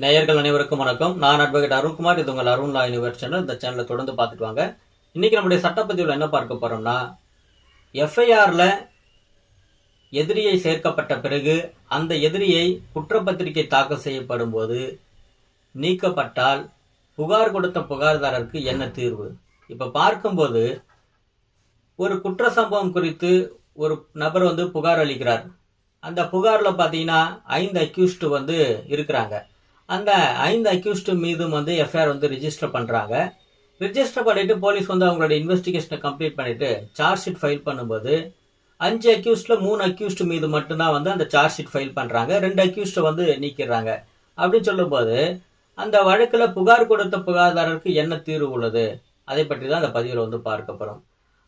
நேயர்கள் அனைவருக்கும் வணக்கம். நான் அட்வொகேட் அருண்குமார். இது உங்கள் அருண் லா யூனிவர் சேனல். இந்த சேனலை தொடர்ந்து பார்த்துட்டு வாங்க. இன்னைக்கு நம்முடைய சட்டப்பதிவில் என்ன பார்க்க போறோம்னா எஃப்ஐஆரில் எதிரியை சேர்க்கப்பட்ட பிறகு அந்த எதிரியை குற்றப்பத்திரிகை தாக்கல் செய்யப்படும் போது நீக்கப்பட்டால் புகார் கொடுத்த புகார்தாரருக்கு என்ன தீர்வு? இப்போ பார்க்கும்போது ஒரு குற்ற சம்பவம் குறித்து ஒரு நபர் வந்து புகார் அளிக்கிறார். அந்த புகாரில் பார்த்தீங்கன்னா ஐந்து அக்யூஸ்ட் வந்து இருக்கிறாங்க. அந்த ஐந்து அக்யூஸ்டு மீதும் வந்து எஃப்ஐஆர் வந்து ரிஜிஸ்டர் பண்ணுறாங்க ரிஜிஸ்டர் பண்ணிவிட்டு போலீஸ் வந்து அவங்களோட இன்வெஸ்டிகேஷனை கம்ப்ளீட் பண்ணிவிட்டு சார்ஜ் ஷீட் ஃபைல் பண்ணும்போது அஞ்சு அக்யூஸ்டில் மூணு அக்யூஸ்டு மீது மட்டும்தான் வந்து அந்த சார்ஜ் ஷீட் ஃபைல் பண்ணுறாங்க ரெண்டு அக்யூஸ்டை வந்து நீக்கிடுறாங்க. அப்படின்னு சொல்லும்போது அந்த வழக்கில் புகார் கொடுத்த புகார்தாரருக்கு என்ன தீர்வு உள்ளது? அதை பற்றி தான் அந்த பதிவில் வந்து பார்க்க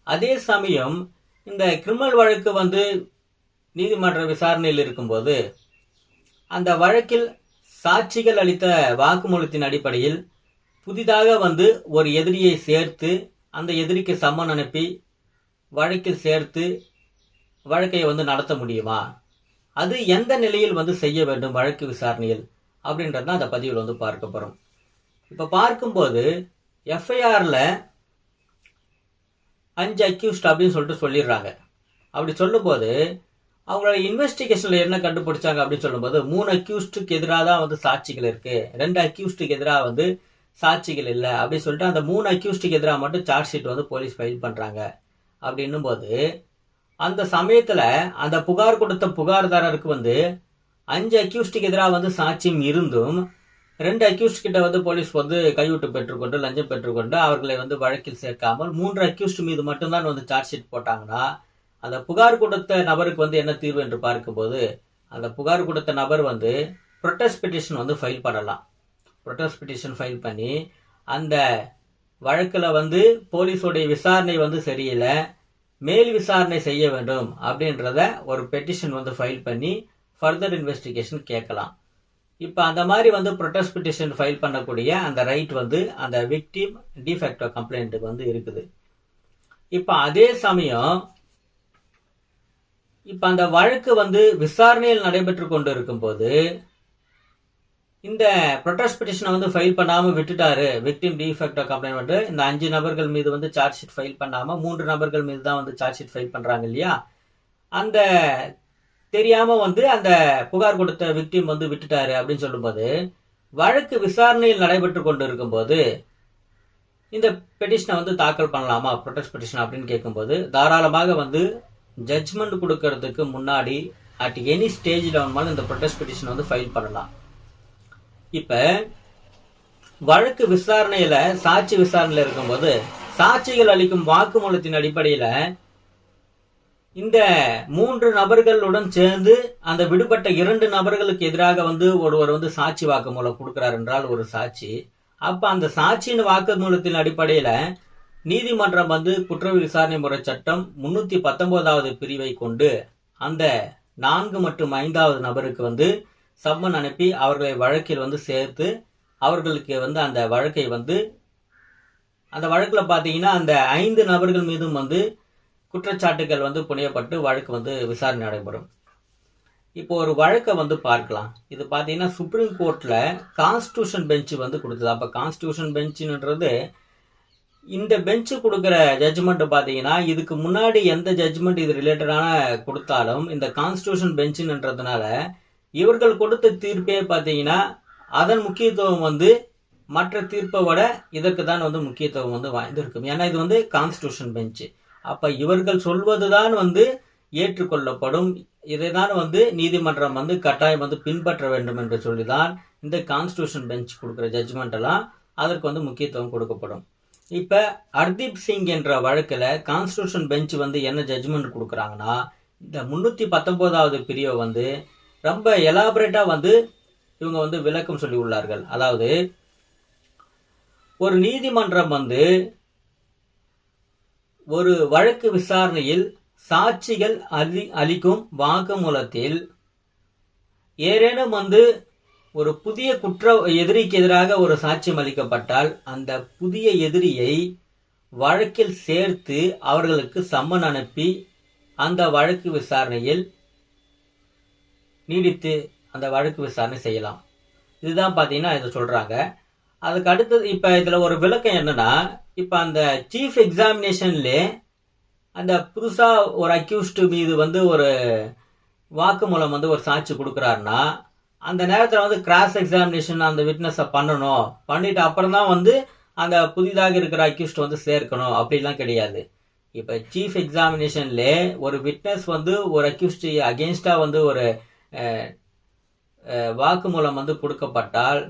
அதே சமயம் இந்த கிரிமினல் வழக்கு வந்து நீதிமன்ற விசாரணையில் இருக்கும்போது அந்த வழக்கில் சாட்சிகள் அளித்த வாக்குமூலத்தின் அடிப்படையில் புதிதாக வந்து ஒரு எதிரியை சேர்த்து அந்த எதிரிக்கு சம்மன் அனுப்பி வழக்கில் சேர்த்து வழக்கை வந்து நடத்த முடியுமா? அது எந்த நிலையில் வந்து செய்ய வேண்டும் வழக்கு விசாரணையில் அப்படின்றது தான் அந்த பதிவில் வந்து பார்க்க போகிறோம் இப்போ பார்க்கும்போது எஃப்ஐஆரில் அஞ்சு அக்யூஸ்ட் அப்படின்னு சொல்லிட்டு சொல்லிடுறாங்க. அப்படி சொல்லும்போது அவங்களோட இன்வெஸ்டிகேஷன்ல என்ன கண்டுபிடிச்சாங்க அப்படின்னு சொல்லும்போது மூணு அக்யூஸ்டுக்கு எதிராக தான் வந்து சாட்சிகள் இருக்கு. ரெண்டு அக்யூஸ்டுக்கு எதிராக வந்து சாட்சிகள் இல்லை அப்படின்னு சொல்லிட்டு அந்த மூணு அக்யூஸ்டுக்கு எதிராக மட்டும் சார்ஜ் ஷீட் வந்து போலீஸ் ஃபைல் பண்றாங்க. அப்படின்னும் போது அந்த சமயத்துல அந்த புகார் கொடுத்த புகார்தாரருக்கு வந்து அஞ்சு அக்யூஸ்டுக்கு எதிராக வந்து சாட்சியம் இருந்தும் ரெண்டு அக்யூஸ்ட் கிட்ட வந்து போலீஸ் வந்து கையூட்டு பெற்றுக்கொண்டு லஞ்சம் பெற்றுக்கொண்டு அவர்களை வந்து வழக்கில் சேர்க்காமல் மூன்று அக்யூஸ்ட் மீது மட்டும்தான் வந்து சார்ஜ் ஷீட் போட்டாங்கன்னா அந்த புகார் கொடுத்த நபருக்கு வந்து என்ன தீர்வு என்று பார்க்கும்போது அந்த புகார் கொடுத்த நபர் வந்து ப்ரொட்டஸ்ட் பெட்டிஷன் வந்து ஃபைல் பண்ணலாம். ப்ரொட்டஸ்ட் பெட்டிஷன் ஃபைல் பண்ணி அந்த வழக்கில் வந்து போலீஸோடைய விசாரணை வந்து சரியில்லை மேல் விசாரணை செய்ய வேண்டும் அப்படின்றத ஒரு பெட்டிஷன் வந்து ஃபைல் பண்ணி ஃபர்தர் இன்வெஸ்டிகேஷன் கேட்கலாம். இப்போ அந்த மாதிரி வந்து ப்ரொட்டஸ்ட் பெட்டிஷன் ஃபைல் பண்ணக்கூடிய அந்த ரைட் வந்து அந்த விக்டிம் டிஃபெக்டோ கம்ப்ளைண்ட்டுக்கு வந்து இருக்குது. இப்போ அதே சமயம் இப்போ அந்த வழக்கு வந்து விசாரணையில் நடைபெற்று கொண்டு இருக்கும்போது இந்த ப்ரொட்டஸ்ட் பெட்டிஷனை வந்து ஃபைல் பண்ணாமல் விட்டுட்டாரு. விக்டிம் டிஃபெக்டோ கம்ப்ளைண்ட் வந்து இந்த அஞ்சு நபர்கள் மீது வந்து சார்ஜ் ஷீட் ஃபைல் பண்ணாமல் மூன்று நபர்கள் மீது தான் வந்து சார்ஜ் ஷீட் ஃபைல் பண்ணுறாங்க இல்லையா? அந்த தெரியாமல் வந்து அந்த புகார் கொடுத்த விக்டிம் வந்து விட்டுட்டாரு அப்படின்னு சொல்லும்போது வழக்கு விசாரணையில் நடைபெற்று கொண்டு இருக்கும்போது இந்த பெட்டிஷனை வந்து தாக்கல் பண்ணலாமா? ப்ரொட்டஸ்ட் பெட்டிஷன் அப்படின்னு கேட்கும்போது தாராளமாக வந்து ஜட்ஜ்மெண்ட் கொடுக்கறதுக்கு முன்னாடி அட் எனி ஸ்டேஜில் வந்து இந்த ப்ரொட்டஸ்ட் பெட்டிஷன் வந்து ஃபைல் பண்ணலாம். இப்ப வழக்கு விசாரணையில சாட்சி விசாரணையில இருக்கும்போது சாட்சிகள் அளிக்கும் வாக்குமூலத்தின் அடிப்படையில இந்த மூன்று நபர்களுடன் சேர்ந்து அந்த விடுபட்ட இரண்டு நபர்களுக்கு எதிராக வந்து ஒருவர் வந்து சாட்சி வாக்குமூலம் கொடுக்கிறார் என்றால் ஒரு சாட்சி. அப்ப அந்த சாட்சியின் வாக்குமூலத்தின் அடிப்படையில நீதிமன்றம் வந்து குற்ற விசாரணை முறை சட்டம் முன்னூத்தி பத்தொன்பதாவது பிரிவை கொண்டு அந்த நான்கு மற்றும் ஐந்தாவது நபருக்கு வந்து சம்மன் அனுப்பி அவர்களை வழக்கில் வந்து சேர்த்து அவர்களுக்கு வந்து அந்த வழக்கை வந்து அந்த வழக்கில் பார்த்தீங்கன்னா அந்த ஐந்து நபர்கள் மீதும் வந்து குற்றச்சாட்டுகள் வந்து புனையப்பட்டு வழக்கு வந்து விசாரணை நடைபெறும். இப்போ ஒரு வழக்கை வந்து பார்க்கலாம். இது பார்த்தீங்கன்னா சுப்ரீம் கோர்ட்டில் கான்ஸ்டியூஷன் பெஞ்ச் வந்து கொடுத்தது. அப்போ கான்ஸ்டியூஷன் பெஞ்சுன்றது இந்த பெஞ்சு கொடுக்குற ஜட்ஜ்மெண்ட் பார்த்தீங்கன்னா இதுக்கு முன்னாடி எந்த ஜட்ஜ்மெண்ட் இது ரிலேட்டடான கொடுத்தாலும் இந்த கான்ஸ்டியூஷன் பெஞ்சுன்றதுனால இவர்கள் கொடுத்த தீர்ப்பே பார்த்தீங்கன்னா அதன் முக்கியத்துவம் வந்து மற்ற தீர்ப்பை விட இதற்கு தான் வந்து முக்கியத்துவம் வந்து வாய்ந்திருக்கும் ஏன்னா இது வந்து கான்ஸ்டியூஷன் பெஞ்சு அப்போ இவர்கள் சொல்வதுதான் வந்து ஏற்றுக்கொள்ளப்படும். இதை தான் வந்து நீதிமன்றம் வந்து கட்டாயம் வந்து பின்பற்ற வேண்டும் என்று சொல்லி தான் இந்த கான்ஸ்டியூஷன் பெஞ்ச் கொடுக்குற ஜட்ஜ்மெண்ட் எல்லாம் அதற்கு வந்து முக்கியத்துவம் கொடுக்கப்படும். இப்ப ஹர்தீப் சிங் என்ற வழக்கில் கான்ஸ்டியூஷன் பெஞ்ச் வந்து என்ன ஜட்ஜ்மெண்ட் கொடுக்குறாங்கன்னா இந்த முன்னூத்தி பத்தொன்பதாவது பிரிவை வந்து ரொம்ப எலாபரேட்டா வந்து இவங்க வந்து விளக்கம் சொல்லி உள்ளார்கள். அதாவது ஒரு நீதிமன்றம் வந்து ஒரு வழக்கு விசாரணையில் சாட்சிகள் அளி அளிக்கும் வாக்குமூலத்தில் ஏதேனும் வந்து ஒரு புதிய குற்ற எதிரிக்கு எதிராக ஒரு சாட்சியம் அளிக்கப்பட்டால் அந்த புதிய எதிரியை வழக்கில் சேர்த்து அவர்களுக்கு சம்மன் அனுப்பி அந்த வழக்கு விசாரணையில் நீடித்து அந்த வழக்கு விசாரணை செய்யலாம். இதுதான் பார்த்தீங்கன்னா இதை சொல்கிறாங்க அதுக்கு அடுத்தது இப்போ இதில் ஒரு விளக்கம் என்னென்னா இப்போ அந்த சீஃப் எக்ஸாமினேஷன்லே அந்த புதுசாக ஒரு அக்யூஸ்டு மீது வந்து ஒரு வாக்குமூலம் வந்து ஒரு சாட்சி கொடுக்குறாருன்னா அந்த நேரத்தில் வந்து கிராஸ் எக்ஸாமினேஷன் அந்த விட்னஸை பண்ணணும். பண்ணிட்டு அப்புறம் தான் வந்து அந்த புதிதாக இருக்கிற அக்யூஸ்ட் வந்து சேர்க்கணும். அப்படிலாம் கிடையாது. இப்போ சீஃப் எக்ஸாமினேஷனில் ஒரு விட்னஸ் வந்து ஒரு அக்யூஸ்ட் அகேன்ஸ்டாக வந்து ஒரு வாக்குமூலம் வந்து கொடுக்கப்பட்டால்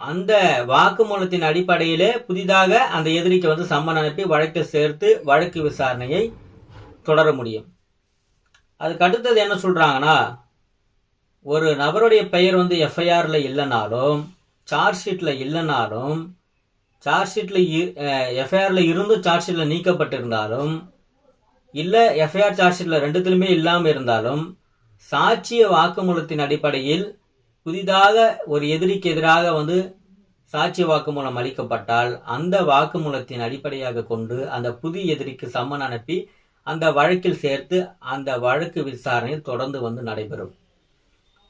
அந்த வாக்குமூலத்தின் அடிப்படையிலே புதிதாக அந்த எதிரிக்கு வந்து சம்மன் அனுப்பி வழக்கை சேர்த்து வழக்கு விசாரணையை தொடர முடியும். அதுக்கு அடுத்தது என்ன சொல்கிறாங்கன்னா ஒரு நபருடைய பெயர் வந்து எஃப்ஐஆரில் இல்லைனாலும் சார்ஜ் இல்லைனாலும் சார்ஜ் ஷீட்ல எஃப்ஐஆரில் இருந்தும் சார்ஜ் ஷீட்டில் நீக்கப்பட்டிருந்தாலும் இல்லை எஃப்ஐஆர் சார்ஜ் ஷீட்ல ரெண்டுத்திலுமே இல்லாமல் இருந்தாலும் சாட்சிய வாக்குமூலத்தின் அடிப்படையில் புதிதாக ஒரு எதிரிக்கு எதிராக வந்து சாட்சி வாக்குமூலம் அளிக்கப்பட்டால் அந்த வாக்குமூலத்தின் அடிப்படையாக கொண்டு அந்த புதிய எதிரிக்கு சம்மன் அனுப்பி அந்த வழக்கில் சேர்த்து அந்த வழக்கு விசாரணை தொடர்ந்து வந்து நடைபெறும்.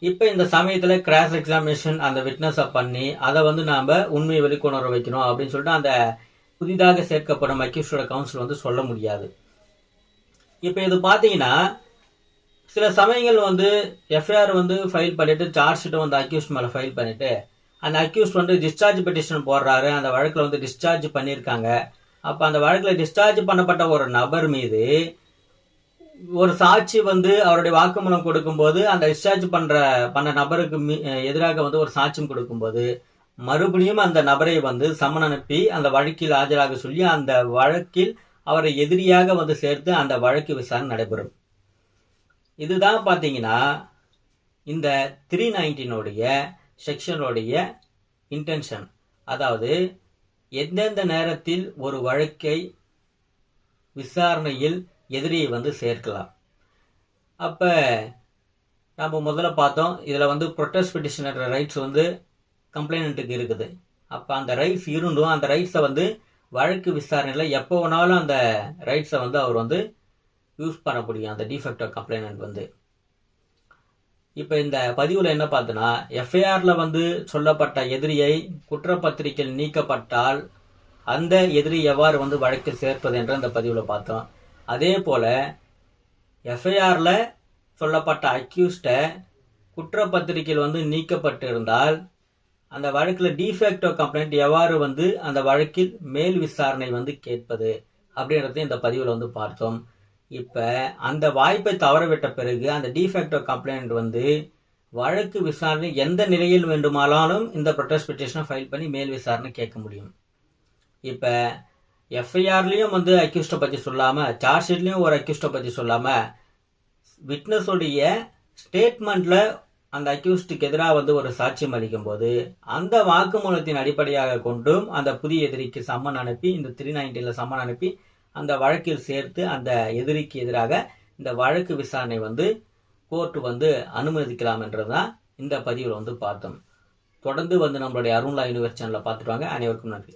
இப்போ இந்த சமயத்தில் கிராஸ் எக்ஸாமினேஷன் அந்த விட்னஸை பண்ணி அதை வந்து நாம் உண்மையை வெளிக்கொணர வைக்கணும் அப்படின்னு சொல்லிட்டு அந்த புதிதாக சேர்க்கப்படும் அக்யூஸ்டோட கவுன்சில் வந்து சொல்ல முடியாது. இப்போ இது பார்த்தீங்கன்னா சில சமயங்கள் வந்து எஃப்ஐஆர் வந்து ஃபைல் பண்ணிவிட்டு சார்ஜ் ஷீட்டை வந்து அக்யூஸ்ட் மேலே ஃபைல் பண்ணிவிட்டு அந்த அக்யூஸ்ட் வந்து டிஸ்சார்ஜ் பெட்டிஷன் போடுறாரு அந்த வழக்கில் வந்து டிஸ்சார்ஜ் பண்ணியிருக்காங்க அப்போ அந்த வழக்கில் டிஸ்சார்ஜ் பண்ணப்பட்ட ஒரு நபர் மீது ஒரு சாட்சி வந்து அவருடைய வாக்குமூலம் கொடுக்கும்போது அந்த டிஸ்சார்ஜ் பண்ற பண்ண நபருக்கு மீ- எதிராக வந்து ஒரு சாட்சியம் கொடுக்கும்போது மறுபடியும் அந்த நபரை வந்து சம்மன் அனுப்பி அந்த வழக்கில் ஆஜராக சொல்லி அந்த வழக்கில் அவரை எதிரியாக வந்து சேர்த்து அந்த வழக்கு விசாரணை நடைபெறும். இதுதான் பார்த்தீங்கன்னா இந்த த்ரீ நைன்டீனுடைய செக்ஷனுடைய இன்டென்ஷன் அதாவது எந்தெந்த நேரத்தில் ஒரு வழக்கை விசாரணையில் எதிரியை வந்து சேர்க்கலாம். அப்போ நம்ம முதல்ல பார்த்தோம் இதில் வந்து ப்ரொட்டஸ்ட் பெட்டிஷனர் ரைட்ஸ் வந்து கம்ப்ளைனண்ட்டுக்கு இருக்குது. அப்போ அந்த ரைட்ஸ் இருந்தும் அந்த ரைட்ஸை வந்து வழக்கு விசாரணையில் எப்போ வேணாலும் அந்த ரைட்ஸை வந்து அவர் வந்து யூஸ் பண்ண முடியும் அந்த டிஃபெக்டோ கம்ப்ளைனண்ட் வந்து. இப்போ இந்த பதிவில் என்ன பார்த்தோன்னா எஃப்ஐஆரில் வந்து சொல்லப்பட்ட எதிரியை குற்றப்பத்திரிகையில் நீக்கப்பட்டால் அந்த எதிரி எவ்வாறு வந்து வழக்கில் சேர்ப்பது என்று அந்த பதிவில் பார்த்தோம். அதே போல் எஃப்ஐஆரில் சொல்லப்பட்ட அக்யூஸ்டை குற்றப்பத்திரிகையில் வந்து நீக்கப்பட்டிருந்தால் அந்த வழக்கில் டிஃபேக்டோ கம்ப்ளைண்ட் எவ்வாறு வந்து அந்த வழக்கில் மேல் விசாரணை வந்து கேட்பது அப்படின்றத இந்த பதிவில் வந்து பார்த்தோம். இப்போ அந்த வாய்ப்பை தவறவிட்ட பிறகு அந்த டிஃபேக்டோ கம்ப்ளைண்ட் வந்து வழக்கு விசாரணை எந்த நிலையில் வேண்டுமானாலும் இந்த ப்ரொட்டஸ்ட் பெட்டிஷனை ஃபைல் பண்ணி மேல் விசாரணை கேட்க முடியும். இப்போ எஃப்ஐஆர்லேயும் வந்து அக்யூஸ்டை பற்றி சொல்லாமல் சார்ஜ் ஷீட்லேயும் ஒரு அக்யூஸ்டை பற்றி சொல்லாமல் விட்னஸுடைய ஸ்டேட்மெண்ட்டில் அந்த அக்யூஸ்டுக்கு எதிராக வந்து ஒரு சாட்சியம் அளிக்கும் போது அந்த வாக்குமூலத்தின் அடிப்படையாக கொண்டும் அந்த புதிய எதிரிக்கு சம்மன் அனுப்பி இந்த த்ரீ நைன்டீனில் சம்மன் அனுப்பி அந்த வழக்கில் சேர்த்து அந்த எதிரிக்கு எதிராக இந்த வழக்கு விசாரணை வந்து கோர்ட் வந்து அனுமதிக்கலாம் என்றதான் இந்த பதிவில் வந்து பார்த்தோம். தொடர்ந்து வந்து நம்மளுடைய அருண்லா யூனிவர்ஸ் சேனலை பார்த்துட்டு வாங்க. அனைவருக்கும் நன்றி.